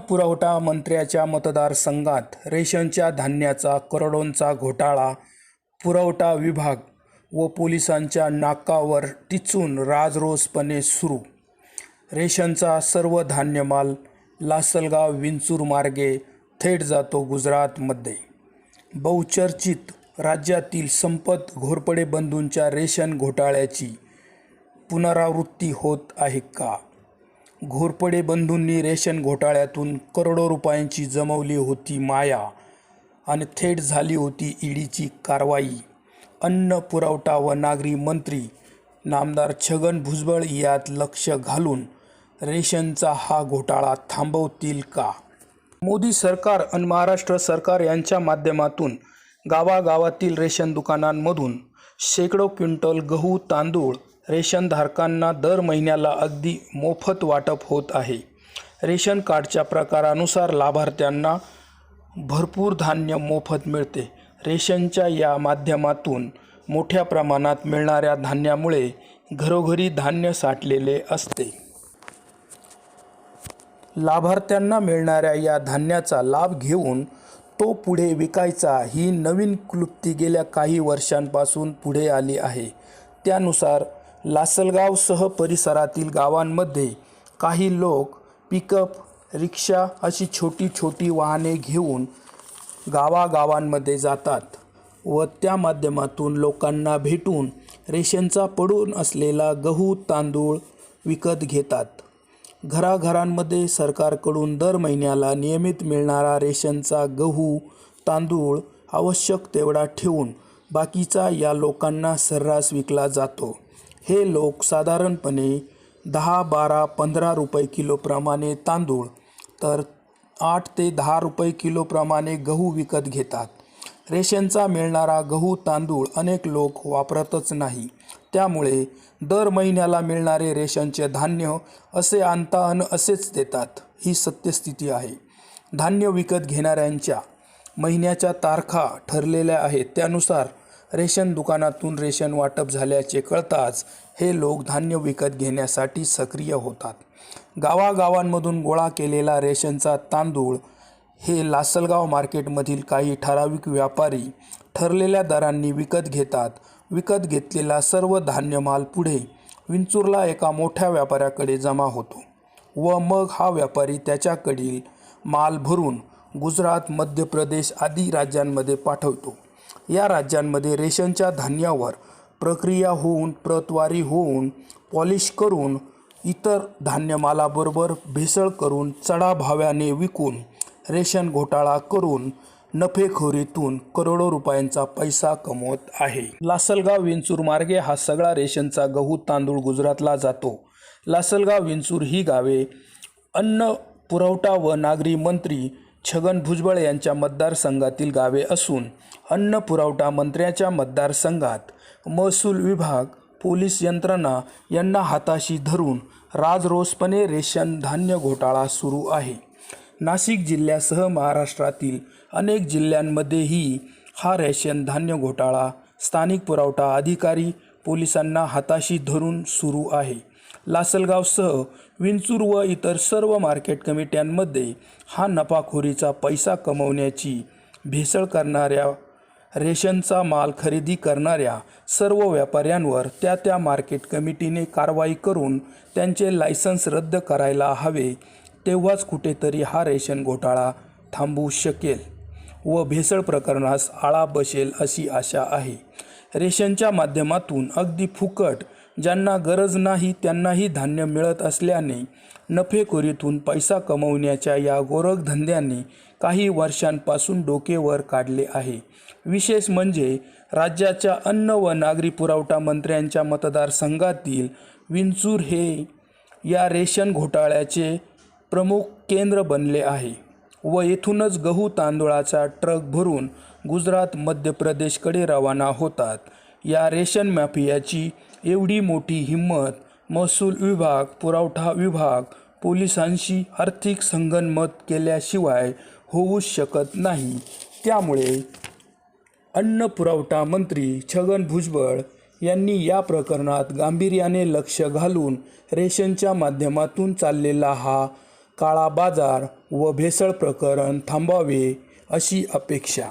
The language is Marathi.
पुरवठा मंत्र्याच्या मतदारसंघात रेशनच्या धान्याचा करोडोंचा घोटाळा पुरवठा विभाग व पोलिसांच्या नाकावर टिचून राजरोसपणे सुरू. रेशनचा सर्व धान्यमाल लासलगाव विंचूर मार्गे थेट जातो गुजरातमध्ये. बहुचर्चित राज्यातील संपत घोरपडे बंधूंच्या रेशन घोटाळ्याची पुनरावृत्ती होत आहे का? घोरपडे बंधूंनी रेशन घोटाळ्यातून करोडो रुपयांची जमवली होती माया आणि थेट झाली होती ईडीची कारवाई. अन्न पुरवठा व नागरी मंत्री नामदार छगन भुजबळ यात लक्ष घालून रेशनचा हा घोटाळा थांबवतील का? मोदी सरकार आणि महाराष्ट्र सरकार यांच्या माध्यमातून गावागावातील रेशन दुकानांमधून शेकडो क्विंटल गहू तांदूळ रेशनधारकांना दर महिन्याला अगदी मोफत वाटप होत आहे. रेशन कार्डच्या प्रकारानुसार लाभार्थ्यांना भरपूर धान्य मोफत मिळते. रेशनच्या या माध्यमातून मोठ्या प्रमाणात मिळणाऱ्या धान्यामुळे घरोघरी धान्य साठलेले असते. लाभार्थ्यांना मिळणाऱ्या या धान्याचा लाभ घेऊन तो पुढे विकायचा ही नवीन क्लुप्ती गेल्या काही वर्षांपासून पुढे आली आहे. त्यानुसार लासलगावसह परिसरातील गावांमध्ये काही लोक पिकअप रिक्षा अशी छोटी छोटी वाहने घेऊन गावागावांमध्ये जातात व त्या माध्यमातून लोकांना भेटून रेशनचा पडून असलेला गहू तांदूळ विकत घेतात. घराघरांमध्ये सरकारकडून दर महिन्याला नियमित मिळणारा रेशनचा गहू तांदूळ आवश्यक तेवढा ठेवून बाकीचा या लोकांना सर्रास विकला जातो. हे लोक साधारणपणे दहा बारा पंधरा रुपये किलोप्रमाणे तांदूळ तर आठ ते दहा रुपये किलोप्रमाणे गहू विकत घेतात. रेशनचा मिळणारा गहू तांदूळ अनेक लोक वापरतच नाही. त्यामुळे दर महिन्याला मिळणारे रेशनचे धान्य असे आणता अन असेच देतात ही सत्यस्थिती आहे. धान्य विकत घेणाऱ्यांच्या महिन्याच्या तारखा ठरलेल्या आहेत त्यानुसार रेशन दुकानातून रेशन वाटप झाल्याचे कळताच हे लोक धान्य विकत घेण्यासाठी सक्रिय होतात. गावागावांमधून गोळा केलेला रेशनचा तांदूळ हे लासलगाव मार्केटमधील काही ठराविक व्यापारी ठरलेल्या दरांनी विकत घेतात. विकत घेतलेला सर्व धान्यमाल पुढे विंचूरला एका मोठ्या व्यापाऱ्याकडे जमा होतो व मग हा व्यापारी त्याच्याकडील माल भरून गुजरात मध्य प्रदेश आदी राज्यांमध्ये पाठवतो. या राज्यांमध्ये रेशनच्या धान्यावर प्रक्रिया होऊन प्रतवारी होऊन पॉलिश करून इतर धान्यमालाबरोबर भेसळ करून चढाभाव्याने विकून रेशन घोटाळा करून नफेखोरीतून करोडो रुपयांचा पैसा कमवत आहे. लासलगाव विंचूर मार्गे हा सगळा रेशनचा गहू तांदूळ गुजरातला जातो. लासलगाव विंचूर ही गावे अन्न पुरवठा व नागरी मंत्री छगन भुजबळ यांच्या मतदारसंघातील गावे असून अन्न पुरवठा मंत्र्याच्या मतदारसंघात महसूल विभाग पोलीस यंत्रणा यांना हाताशी धरून राजरोसपणे रेशन धान्य घोटाळा सुरू आहे. नाशिक जिल्ह्यासह महाराष्ट्रातील अनेक जिल्ह्यांमध्येही हा रेशन धान्य घोटाळा स्थानिक पुरवठा अधिकारी पोलिसांना हाताशी धरून सुरू आहे. लासलगावसह विंचूर व इतर सर्व मार्केट कमिट्यांमध्ये हा नफाखोरीचा पैसा कमवण्याची भेसळ करणाऱ्या रेशनचा माल खरेदी करणाऱ्या सर्व व्यापाऱ्यांवर त्या त्या मार्केट कमिटीने कारवाई करून त्यांचे लायसन्स रद्द करायला हवे तेव्हाच कुठेतरी हा रेशन घोटाळा थांबू शकेल व भेसळ प्रकरणास आळा बसेल अशी आशा आहे. रेशनच्या माध्यमातून अगदी फुकट ज्यांना गरज नाही त्यांनाही धान्य मिळत असल्याने नफेखोरीतून पैसा कमवण्याच्या या गोरखधंद्याने काही वर्षांपासून डोके वर काढले आहे. विशेष म्हणजे राज्याच्या अन्न व नागरी पुरवठा मंत्र्यांच्या मतदारसंघातील विंचूर हे या रेशन घोटाळ्याचे प्रमुख केंद्र बनले आहे व येथूनच गहू तांदूळाचा ट्रक भरून गुजरात मध्य प्रदेशकडे रवाना होतात. या रेशन माफियाची एवढी मोठी हिंमत महसूल विभाग पुरवठा विभाग पोलिसांशी आर्थिक संगनमत केल्याशिवाय होऊच शकत नाही. त्यामुळे अन्न पुरवठा मंत्री छगन भुजबळ यांनी या प्रकरणात गांभीर्याने लक्ष घालून रेशनच्या माध्यमातून चाललेला हा काळा बाजार व भेसळ प्रकरण थांबावे अशी अपेक्षा